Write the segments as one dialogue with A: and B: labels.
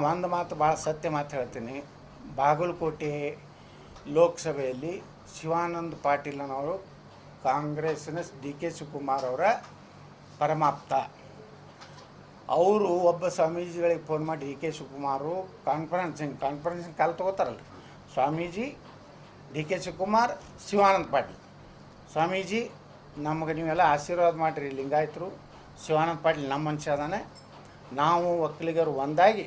A: ಒಂದು ಮಾತು ಭಾಳ ಸತ್ಯ ಮಾತು ಹೇಳ್ತೀನಿ. ಬಾಗಲಕೋಟೆ ಲೋಕಸಭೆಯಲ್ಲಿ ಶಿವಾನಂದ ಪಾಟೀಲನವರು ಕಾಂಗ್ರೆಸ್ಸಿನ ಡಿ ಕೆ ಶಿವಕುಮಾರ್ ಅವರ ಪರಮಾಪ್ತ. ಅವರು ಒಬ್ಬ ಸ್ವಾಮೀಜಿಗಳಿಗೆ ಫೋನ್ ಮಾಡಿ D K Shivakumar conferencing conferencing call ತಗೋತಾರಲ್ಲ ಸ್ವಾಮೀಜಿ, ಡಿ ಕೆ ಶಿವಕುಮಾರ್, ಶಿವಾನಂದ ಪಾಟೀಲ್. ಸ್ವಾಮೀಜಿ, ನಮಗೆ ನೀವೆಲ್ಲ ಆಶೀರ್ವಾದ ಮಾಡಿರಿ, ಲಿಂಗಾಯತರು. ಶಿವಾನಂದ ಪಾಟೀಲ್ ನಮ್ಮ ಮನುಷ್ಯ ಅದಾನೆ. ನಾವು ಒಕ್ಕಲಿಗರು ಒಂದಾಗಿ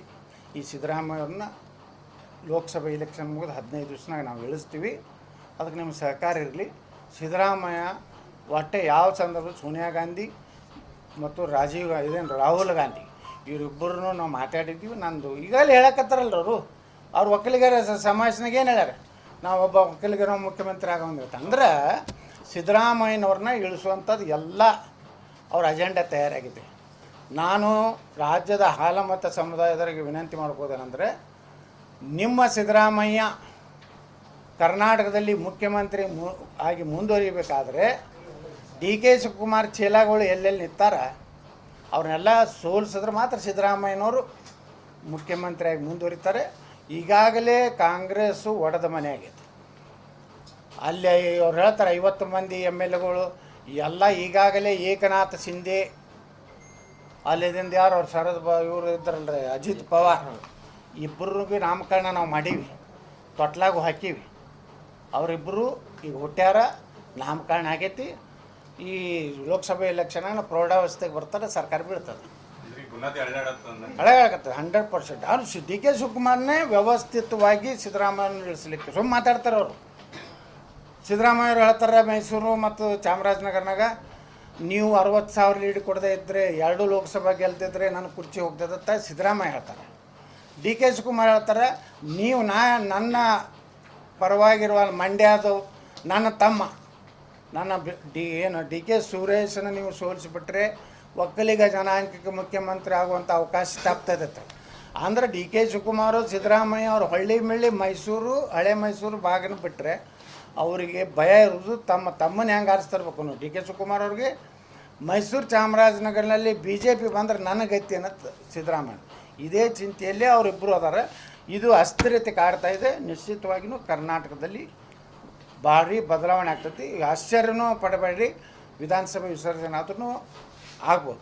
A: ಈ ಸಿದ್ದರಾಮಯ್ಯವ್ರನ್ನ ಲೋಕಸಭೆ ಇಲೆಕ್ಷನ್ ಮುಗಿದು ಹದಿನೈದು ದಿವ್ಸನಾಗ ನಾವು ಇಳಿಸ್ತೀವಿ. ಅದಕ್ಕೆ ನಿಮ್ಮ ಸಹಕಾರ ಇರಲಿ. ಸಿದ್ದರಾಮಯ್ಯ ಒಟ್ಟೆ ಯಾವ ಸಂದರ್ಭದಲ್ಲಿ ಸೋನಿಯಾ ಗಾಂಧಿ ಮತ್ತು ರಾಜೀವ್ ಗಾಂಧಿ ಇದೇನು ರಾಹುಲ್ ಗಾಂಧಿ ಇವರಿಬ್ಬರೂ ನಾವು ಮಾತಾಡಿದ್ದೀವಿ. ನಂದು ಈಗಲೇ ಹೇಳಕತ್ತಾರಲ್ಲ ಅವರು. ಅವ್ರ ಒಕ್ಕಲಿಗರ ಸಮಾಜನಾಗ ಏನು ಹೇಳ್ಯಾರ? ನಾವು ಒಬ್ಬ ಒಕ್ಕಲಿಗರ, ಮುಖ್ಯಮಂತ್ರಿ ಆಗೋಂಗಿರುತ್ತೆ. ಅಂದ್ರೆ ಸಿದ್ದರಾಮಯ್ಯನವ್ರನ್ನ ಇಳಿಸುವಂಥದ್ದು ಎಲ್ಲ ಅವ್ರ ಅಜೆಂಡಾ ತಯಾರಾಗಿದೆ. ನಾನು ರಾಜ್ಯದ ಹಾಲಮತ ಸಮುದಾಯದವರಿಗೆ ವಿನಂತಿ ಮಾಡ್ಕೋದೇನೆಂದರೆ ನಿಮ್ಮ ಸಿದ್ದರಾಮಯ್ಯ ಕರ್ನಾಟಕದಲ್ಲಿ ಮುಖ್ಯಮಂತ್ರಿ ಮು, ಆಗಿ ಮುಂದುವರಿಬೇಕಾದ್ರೆ, ಡಿ ಕೆ ಶಿವಕುಮಾರ್ ಚೀಲಗಳು ಎಲ್ಲೆಲ್ಲಿ ನಿಂತಾರ, ಅವ್ರನ್ನೆಲ್ಲ ಸೋಲಿಸಿದ್ರೆ ಮಾತ್ರ ಸಿದ್ದರಾಮಯ್ಯನವರು ಮುಖ್ಯಮಂತ್ರಿಯಾಗಿ ಮುಂದುವರಿತಾರೆ. ಈಗಾಗಲೇ ಕಾಂಗ್ರೆಸ್ಸು ಒಡೆದ ಮನೆ ಆಗೈತೆ ಅಲ್ಲಿ ಅವ್ರು ಹೇಳ್ತಾರೆ ಐವತ್ತು ಮಂದಿ ಎಂ ಎಲ್ ಎಗಳು, ಎಲ್ಲ ಈಗಾಗಲೇ ಏಕನಾಥ ಶಿಂದೆ ಅಲ್ಲಿದಿಂದ ಯಾರು ಅವ್ರು ಶರದ್ ಬ ಇವರು ಇದ್ದಾರಲ್ರಿ ಅಜಿತ್ ಪವಾರ್. ಇಬ್ಬರಿಗೂ ನಾಮಕರಣ ನಾವು ಮಾಡೀವಿ. ತೊಟ್ಲಾಗು ಹಾಕೀವಿ. ಅವರಿಬ್ಬರು ಈಗ ಹುಟ್ಟ್ಯಾರ ನಾಮಕರಣ ಆಗೈತಿ. ಈ ಲೋಕಸಭೆ ಎಲೆಕ್ಷನ್ ಪ್ರೌಢಾವಸ್ಥೆಗೆ ಬರ್ತಾರೆ ಸರ್ಕಾರ ಬೀಳ್ತದೆ. ಹಳೆಯಾಗತ್ತೆ ಹಂಡ್ರೆಡ್ ಪರ್ಸೆಂಟ್ ಅವ್ರು ಡಿ ಕೆ ಶಿವಕುಮಾರ್ನೇ ವ್ಯವಸ್ಥಿತವಾಗಿ ಸಿದ್ದರಾಮಯ್ಯನ ಇಳಿಸ್ಲಿಕ್ಕೆ ಸುಮ್ಮನೆ ಮಾತಾಡ್ತಾರೆ ಅವರು. ಸಿದ್ದರಾಮಯ್ಯರು ಹೇಳ್ತಾರೆ ಮೈಸೂರು ಮತ್ತು ಚಾಮರಾಜನಗರನಾಗ ನೀವು ಅರವತ್ತು ಸಾವಿರ ಲೀಡ್ ಕೊಡದೇ ಇದ್ದರೆ ಎರಡು ಲೋಕಸಭಾ ಗೆಲ್ತಿದ್ರೆ ನನ್ನ ಕುರ್ಚಿ ಹೋಗ್ತದಂತ ಸಿದ್ದರಾಮಯ್ಯ ಹೇಳ್ತಾರೆ. ಡಿ ಕೆ ಶಿವಕುಮಾರ್ ಹೇಳ್ತಾರೆ, ನೀವು ನಾ, ನನ್ನ ಪರವಾಗಿರುವ ಮಂಡ್ಯದು ನನ್ನ ತಮ್ಮ. ನನ್ನ ಡಿ, ಏನು, ಡಿ ಕೆ ಸುರೇಶನ ನೀವು ಸೋಲಿಸಿಬಿಟ್ರೆ ಒಕ್ಕಲಿಗ ಜನಾಂಗಕ್ಕೆ ಮುಖ್ಯಮಂತ್ರಿ ಆಗುವಂಥ ಅವಕಾಶ ತಪ್ತದೆ ಅಂದರೆ ಡಿ ಕೆ ಶಿವಕುಮಾರು, ಸಿದ್ದರಾಮಯ್ಯ ಅವರು ಹಳ್ಳಿ ಮಿಳ್ಳಿ ಮೈಸೂರು, ಹಳೆ ಮೈಸೂರು ಭಾಗನ ಬಿಟ್ಟರೆ ಅವರಿಗೆ ಭಯ ಇರೋದು ತಮ್ಮ ತಮ್ಮನ ಹೆಂಗೆ ಆರಿಸ್ತಿರ್ಬೇಕು ನೋಡಿ ಡಿ ಕೆ ಶಿವಕುಮಾರ್ ಅವ್ರಿಗೆ ಮೈಸೂರು ಚಾಮರಾಜನಗರನಲ್ಲಿ ಬಿ ಜೆ ಪಿ ಬಂದ್ರೆ ನನಗೈತಿ ಅನ್ನೋದು ಸಿದ್ದರಾಮಯ್ಯ. ಇದೇ ಚಿಂತೆಯಲ್ಲಿ ಅವರಿಬ್ಬರು ಅದಾರೆ. ಇದು ಅಸ್ಥಿರತೆ ಕಾಡ್ತಾ ಇದೆ. ನಿಶ್ಚಿತವಾಗಿಯೂ ಕರ್ನಾಟಕದಲ್ಲಿ ಭಾರಿ ಬದಲಾವಣೆ ಆಗ್ತೈತಿ. ಆಶ್ಚರ್ಯನೂ ಪಡಬೇಡಿ ವಿಧಾನಸಭೆ ವಿಸರ್ಜನೆ ಆದ್ರೂ ಆಗ್ಬೋದು.